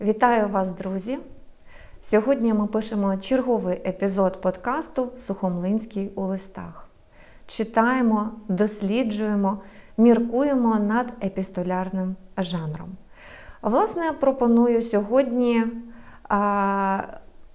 Вітаю вас, друзі! Сьогодні ми пишемо черговий епізод подкасту Сухомлинський у листах. Читаємо, досліджуємо, міркуємо над епістолярним жанром. Власне, пропоную сьогодні а,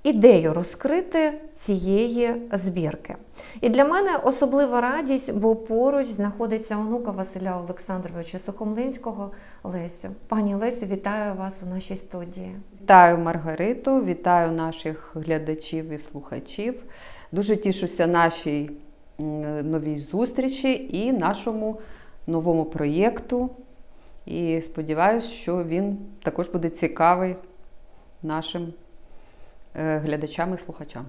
ідею розкрити цієї збірки. І для мене особлива радість, бо поруч знаходиться онука Василя Олександровича Сухомлинського Лесю. Пані Лесю, вітаю вас у нашій студії. Вітаю Маргариту, вітаю наших глядачів і слухачів. Дуже тішуся нашій новій зустрічі і нашому новому проєкту. І сподіваюся, що він також буде цікавий нашим е, глядачам і слухачам.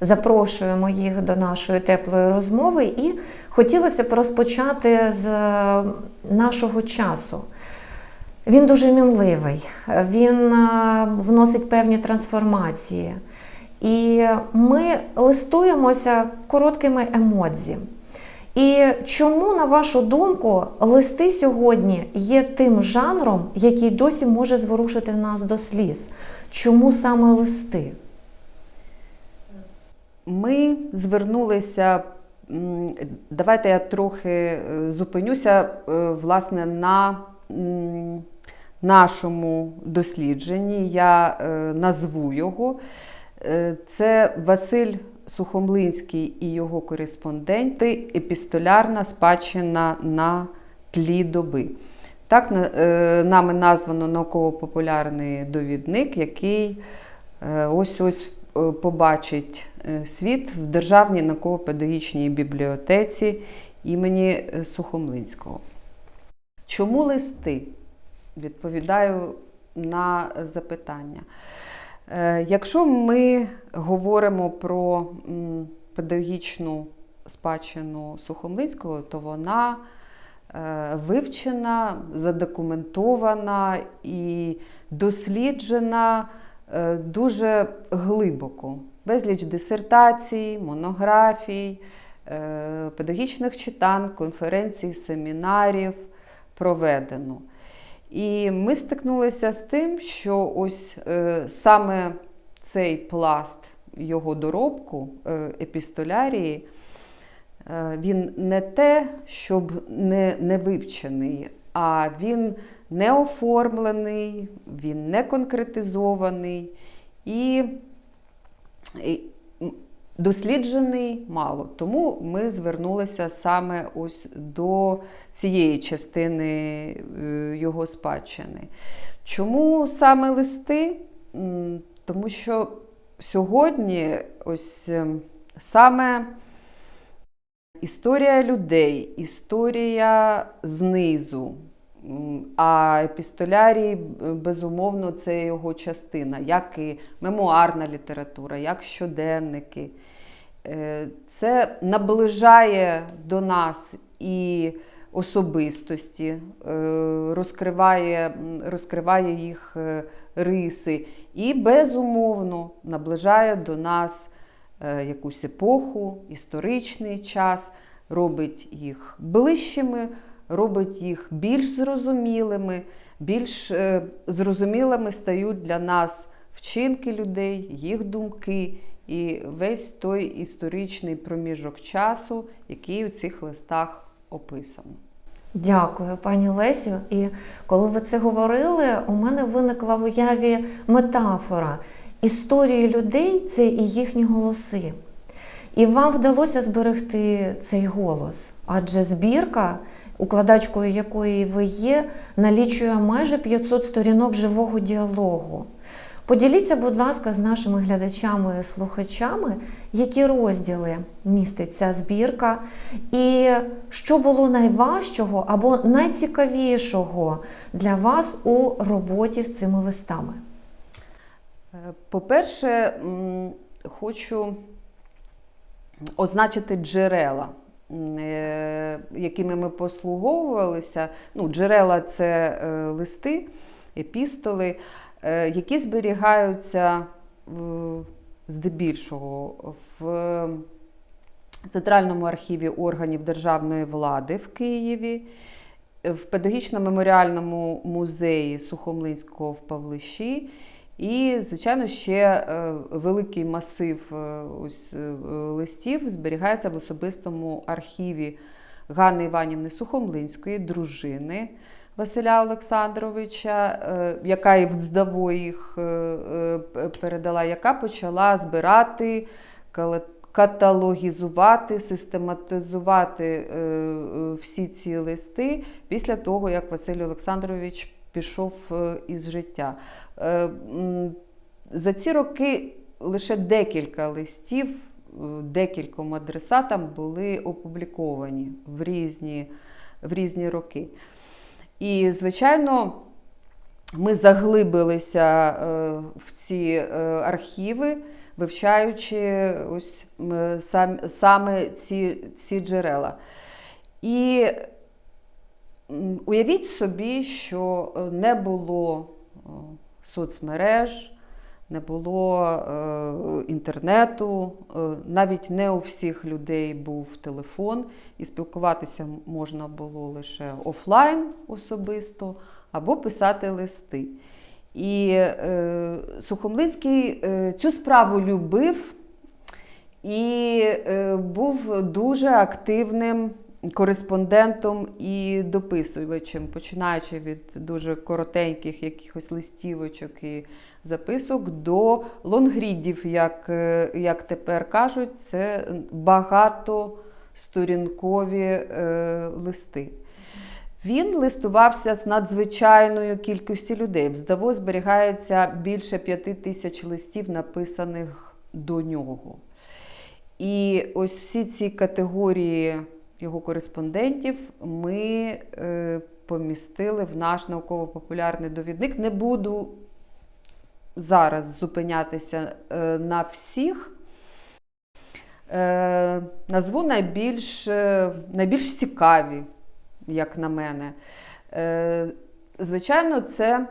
Запрошуємо їх до нашої теплої розмови, і хотілося б розпочати з е, нашого часу. Він дуже мінливий, він е, вносить певні трансформації. І ми листуємося короткими емодзі. І чому, на вашу думку, листи сьогодні є тим жанром, який досі може зворушити нас до сліз? Чому саме листи? Ми звернулися. Давайте я трохи е, зупинюся е, власне на нашому дослідженні. Я е, назву його. Це Василь Сухомлинський і його кореспонденти Епістолярна спадщина на тлі доби. Так нами названо науково-популярний довідник, який ось ось побачить е, світ в Державній науково-педагогічній бібліотеці імені е, Сухомлинського. Чому листи? Відповідаю на запитання. Е, Якщо ми говоримо про педагогічну спадщину Сухомлинського, то вона е, вивчена, задокументована і досліджена е, дуже глибоко. Безліч дисертацій, монографій, е, педагогічних читань, конференцій, семінарів проведено. І ми стикнулися з тим, що ось е, саме цей пласт його доробку е, епістолярії, е, він не те, щоб не, не вивчений, а він не оформлений, він не конкретизований і, досліджений мало. Тому ми звернулися саме ось до цієї частини е, його спадщини. Чому саме листи? Тому що сьогодні ось ем, саме історія людей, історія знизу. А епістолярій, е, безумовно, це його частина, як і мемуарна література, як щоденники. Е, Це наближає до нас і особистості, е, розкриває, розкриває їх риси і, безумовно, наближає до нас якусь епоху, історичний час, робить їх ближчими, робить їх більш зрозумілими, більш е, зрозумілими стають для нас вчинки людей, їх думки і весь той історичний проміжок часу, який у цих листах описано. Дякую, пані Лесю. І коли ви це говорили, у мене виникла в уяві метафора. Історії людей це і їхні голоси. І вам вдалося зберегти цей голос, адже збірка, укладачкою якої ви є, налічує майже 500 сторінок живого діалогу. Поділіться, будь ласка, з нашими глядачами і слухачами, які розділи містить ця збірка, і що було найважчого або найцікавішого для вас у роботі з цими листами. Е, По-перше, хочу означити джерела, якими ми послуговувалися. Ну, джерела це е, листи, епістоли, е, які зберігаються здебільшого в Центральному архіві органів державної влади в Києві. в педагогічно-меморіальному музеї Сухомлинського в Павлищі. І, звичайно, ще е, великий масив е, ось, е, листів зберігається в особистому архіві Ганни Іванівни Сухомлинської, дружини Василя Олександровича, яка і в ДЗДАВО їх передала, яка почала збирати, каталогізувати, систематизувати всі ці листи після того, як Василь Олександрович пішов е, із життя. Е, За ці роки лише декілька листів е, декільком адресатам були опубліковані в різні, в різні роки. І, звичайно, ми заглибилися в ці архіви, вивчаючи ось сам, саме ці, ці джерела. І уявіть собі, що е, не було е, соцмереж, не було е, інтернету, навіть не у всіх людей був телефон, і спілкуватися можна було лише офлайн особисто або писати листи. І е, Сухомлинський е, цю справу любив і е, був дуже активним кореспондентом і дописувачем, починаючи від дуже коротеньких якихось листівочок і записок до лонгрідів, як, е, як тепер кажуть, це багатосторінкові е, листи. Він листувався з надзвичайною кількістю людей. В ЗДАВО зберігається більше п'яти тисяч листів, написаних до нього. І ось всі ці категорії його кореспондентів ми е, помістили в наш науково-популярний довідник. Не буду зараз зупинятися е, на всіх. Е, назву найбільш, найбільш цікаві, як на мене. Звичайно, це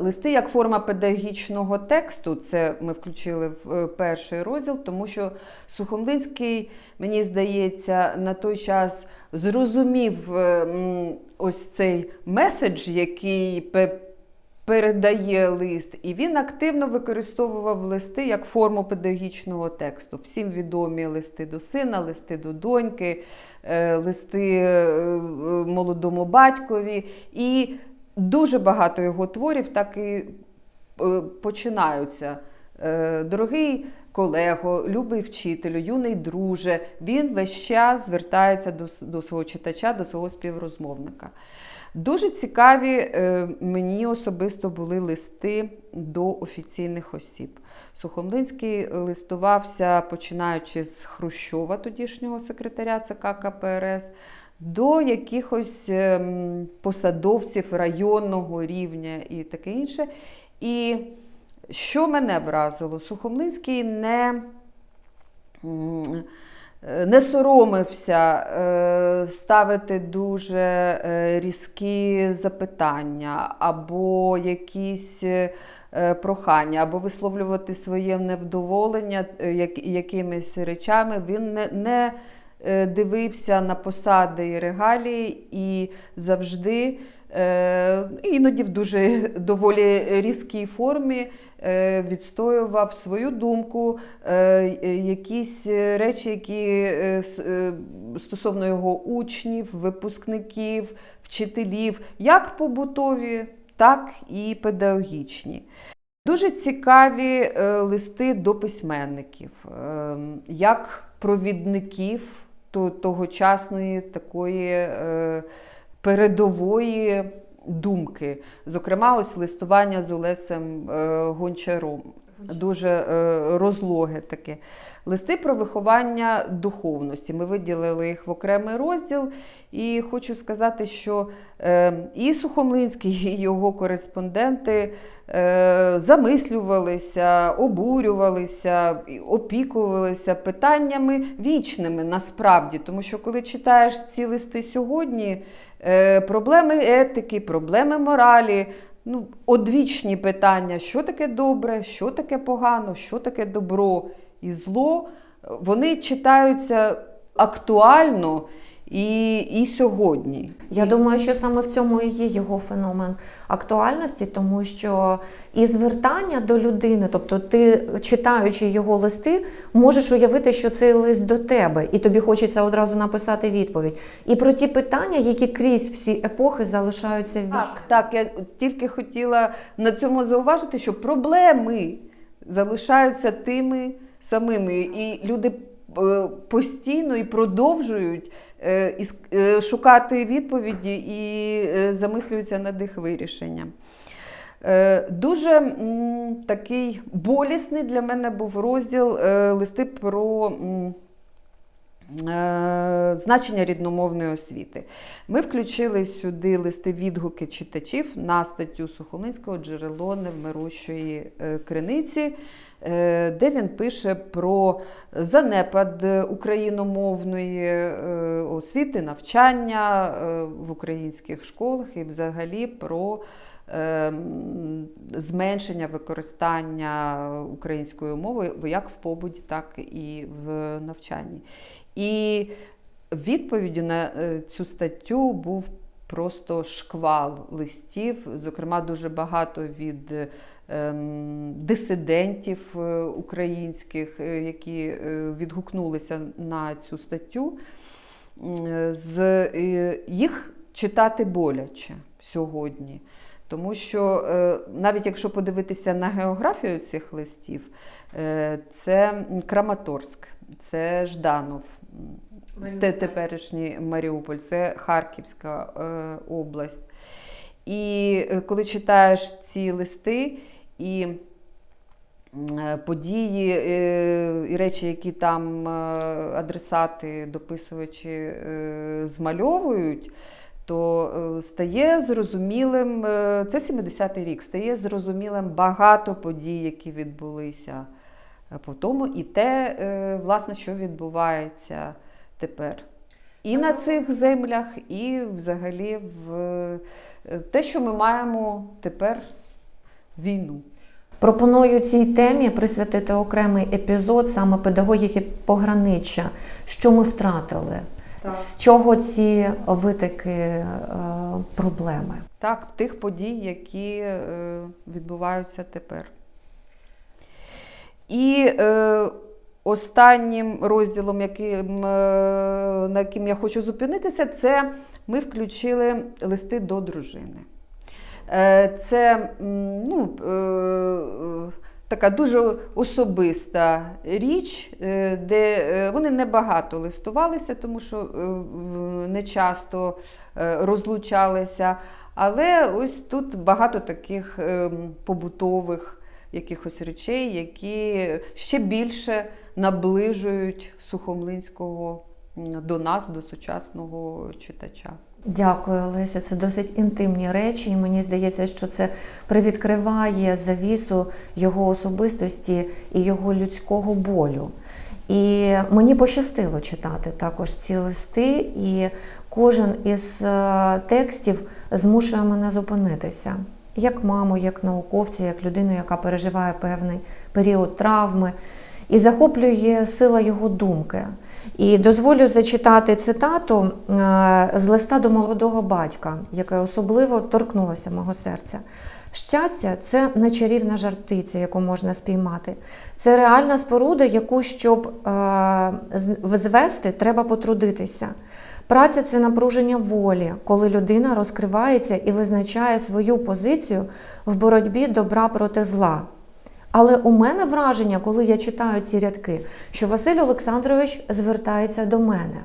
листи як форма педагогічного тексту. Це ми включили в е, перший розділ, тому що Сухомлинський, мені здається, на той час зрозумів е, ось цей меседж, який передає лист, і він активно використовував листи як форму педагогічного тексту. Всім відомі листи до сина, листи до доньки, е, листи молодому батькові. І дуже багато його творів так і е, починаються. Е, Дорогий колего, любий вчителю, юний друже, він весь час звертається до, до свого читача, до свого співрозмовника. Дуже цікаві е, мені особисто були листи до офіційних осіб. Сухомлинський листувався, починаючи з Хрущова, тодішнього секретаря ЦК КПРС, до якихось ем, посадовців районного рівня і таке інше. І що мене вразило, Сухомлинський не, не соромився е, ставити дуже е, різкі запитання або якісь е, прохання, або висловлювати своє невдоволення якимись речами. Він не, не дивився на посади і регалії і завжди. Е, іноді в дуже доволі різкій формі е, відстоював свою думку, е, е, якісь речі, які е, е, стосовно його учнів, випускників, вчителів, як побутові, так і педагогічні. Дуже цікаві е, листи до письменників, е, як провідників тогочасної такої е, передової думки. Зокрема, ось листування з Олесем е, Гончаром. Дуже е, розлоге таке. Листи про виховання духовності. Ми виділили їх в окремий розділ. І хочу сказати, що е, і Сухомлинський, і його кореспонденти е, замислювалися, обурювалися, опікувалися питаннями вічними насправді. Тому що коли читаєш ці листи сьогодні, проблеми етики, проблеми моралі. Ну, одвічні питання, що таке добре, що таке погано, що таке добро і зло, вони читаються актуально і, і сьогодні. Я думаю, що саме в цьому і є його феномен актуальності, тому що і звертання до людини, тобто ти, читаючи його листи, можеш уявити, що цей лист до тебе, і тобі хочеться одразу написати відповідь. І про ті питання, які крізь всі епохи залишаються в Так, так, я тільки хотіла на цьому зауважити, що проблеми залишаються тими самими, і люди постійно і продовжують е, е, шукати відповіді і е, замислюються над їх вирішенням. Е, Дуже такий болісний для мене був розділ е, листи про е, значення рідномовної освіти. Ми включили сюди листи відгуки читачів на статтю Сухомлинського джерело невмирущої е, криниці, е, де він пише про занепад україномовної е, освіти, навчання е, в українських школах і взагалі про зменшення використання української мови як в побуті, так і в навчанні. І відповіддю на е, цю статтю був просто шквал листів, зокрема, дуже багато від ем, дисидентів е, українських, е, які відгукнулися на цю статтю. З, їх читати боляче сьогодні. Тому що навіть якщо подивитися на географію цих листів, це Краматорськ, це Жданов, те, теперішній Маріуполь, це Харківська е, область. І е, коли читаєш ці листи і е, події е, і речі, які там адресати, дописувачі змальовують, то стає зрозумілим, це 70-й рік, стає зрозумілим багато подій, які відбулися по тому, і те, е, власне, що відбувається тепер. І на цих землях, і взагалі в е, те, що ми маємо тепер війну. Пропоную цій темі присвятити окремий епізод саме педагогіки пограниччя. Що ми втратили? З чого ці витики е, проблеми? Так, тих подій, які відбуваються тепер. І е, останнім розділом, яким, е, на яким я хочу зупинитися, це ми включили листи до дружини. Е, це ну, е, така дуже особиста річ, е, де е, вони небагато листувалися, тому що е, не часто розлучалися. Але ось тут багато таких ем, побутових якихось речей, які ще більше наближують Сухомлинського до нас, до сучасного читача. Дякую, Олеся. Це досить інтимні речі, і мені здається, що це привідкриває завісу його особистості і його людського болю. І мені пощастило читати також ці листи, і кожен із е, текстів змушує мене зупинитися. Як маму, як науковця, як людину, яка переживає певний період травми, і захоплює сила його думки. І дозволю зачитати цитату е, з листа до молодого батька, яке особливо торкнулося мого серця. Щастя це не чарівна жартиця, яку можна спіймати. Це реальна споруда, яку, щоб е, звести, треба потрудитися. Праця це напруження волі, коли людина розкривається і визначає свою позицію в боротьбі добра проти зла. Але у мене враження, коли я читаю ці рядки, що Василь Олександрович звертається до мене.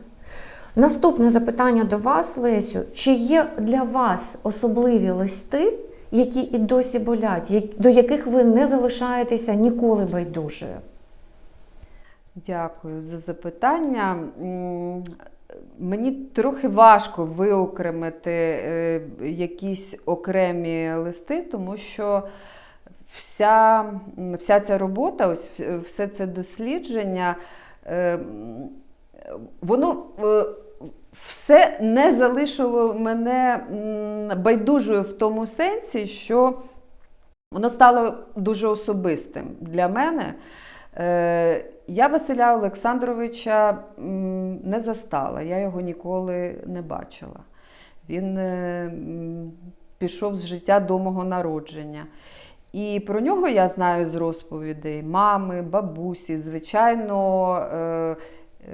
Наступне запитання до вас, Лесю: чи є для вас особливі листи, які і досі болять, до яких ви не залишаєтеся ніколи байдужою? Дякую за запитання. Мені трохи важко виокремити е, якісь окремі листи, тому що вся, вся ця робота, ось все це дослідження, е, воно е, все не залишило мене байдужою в тому сенсі, що воно стало дуже особистим для мене. Я Василя Олександровича не застала, я його ніколи не бачила. Він е, пішов з життя до мого народження. І про нього я знаю з розповідей мами, бабусі. Звичайно, е,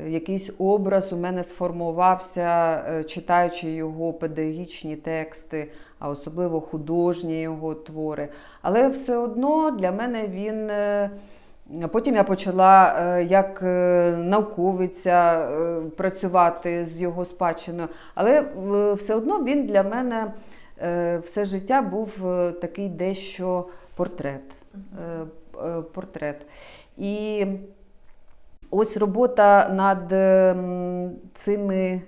якийсь образ у мене сформувався, е, читаючи його педагогічні тексти, а особливо художні його твори. Але все одно для мене він. Потім я почала е, як е, науковиця е, працювати з його спадщиною, але все одно він для мене все життя був такий дещо портрет. Портрет. І ось робота над цими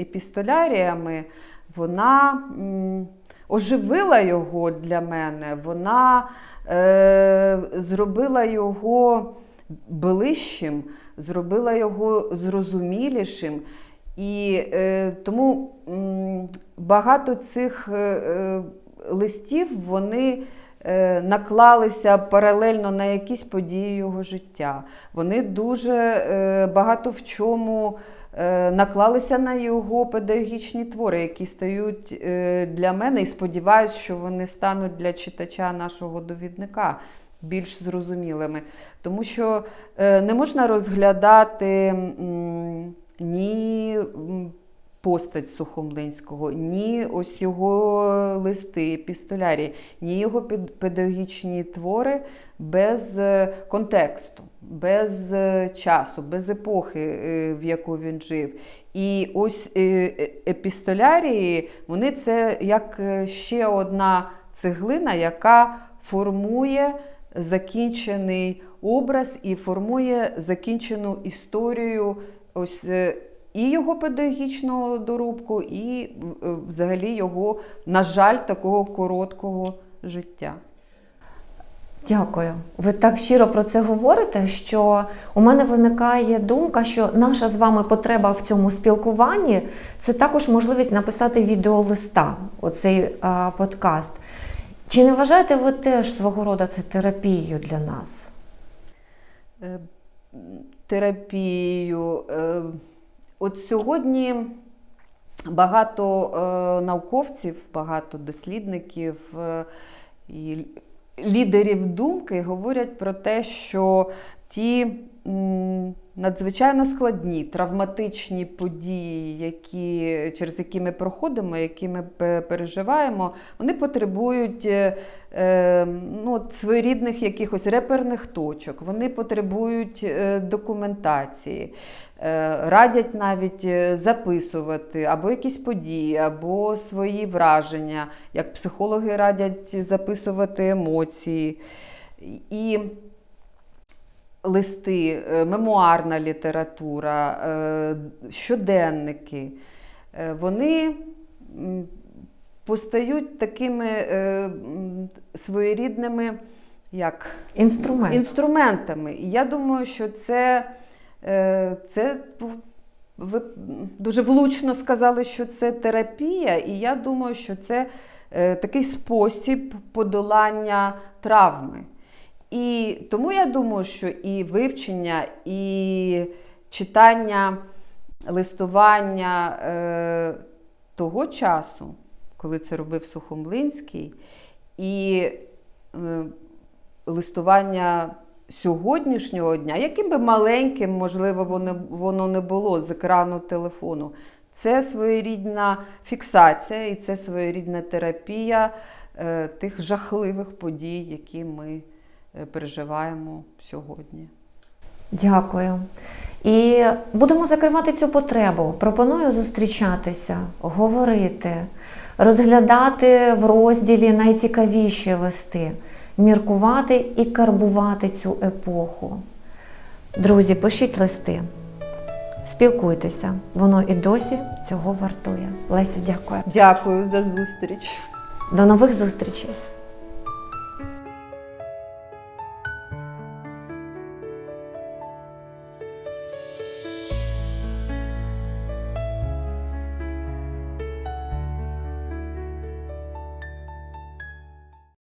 епістоляріями, вона оживила його для мене, вона е, зробила його ближчим, зробила його зрозумілішим. І е, тому м, багато цих е, е, листів вони е, наклалися паралельно на якісь події його життя. Вони дуже е, багато в чому наклалися на його педагогічні твори, які стають е, для мене, і сподіваюся, що вони стануть для читача нашого довідника більш зрозумілими. Тому що е, не можна розглядати ні постать Сухомлинського, ні ось його листи, епістолярії, ні його пед- педагогічні твори без е, контексту, без е, часу, без епохи, е, в яку він жив. І ось е, епістолярії, вони це як ще одна цеглина, яка формує закінчений образ і формує закінчену історію ось і його педагогічного доробку, і взагалі його, на жаль, такого короткого життя. Дякую. Ви так щиро про це говорите, що у мене виникає думка, що наша з вами потреба в цьому спілкуванні це також можливість написати відеолиста, оцей а, подкаст. Чи не вважаєте ви теж свого роду це терапією для нас? Е, терапією. Е, От сьогодні багато е, науковців, багато дослідників і лідерів думки говорять про те, що ті надзвичайно складні травматичні події, які, через які ми проходимо, які ми переживаємо, вони потребують е, е, ну, своєрідних якихось реперних точок, вони потребують е, документації. Е, Радять навіть е, записувати або якісь події, або свої враження, як психологи радять записувати емоції. І листи, е, мемуарна література, щоденники, вони постають такими своєрідними як, Інструмент. інструментами. І я думаю, що це, це ви дуже влучно сказали, що це терапія, і я думаю, що це е, такий спосіб подолання травми. І тому я думаю, що і вивчення, і читання, листування е, того часу, коли це робив Сухомлинський, і е, листування сьогоднішнього дня, яким би маленьким, можливо, воно, не було з екрану телефону, це своєрідна фіксація і це своєрідна терапія е, тих жахливих подій, які ми е, переживаємо сьогодні. Дякую. І будемо закривати цю потребу. Пропоную зустрічатися, говорити, розглядати в розділі найцікавіші листи, міркувати і карбувати цю епоху. Друзі, пишіть листи, спілкуйтеся, воно і досі цього вартує. Леся, дякую. Дякую за зустріч. До нових зустрічей!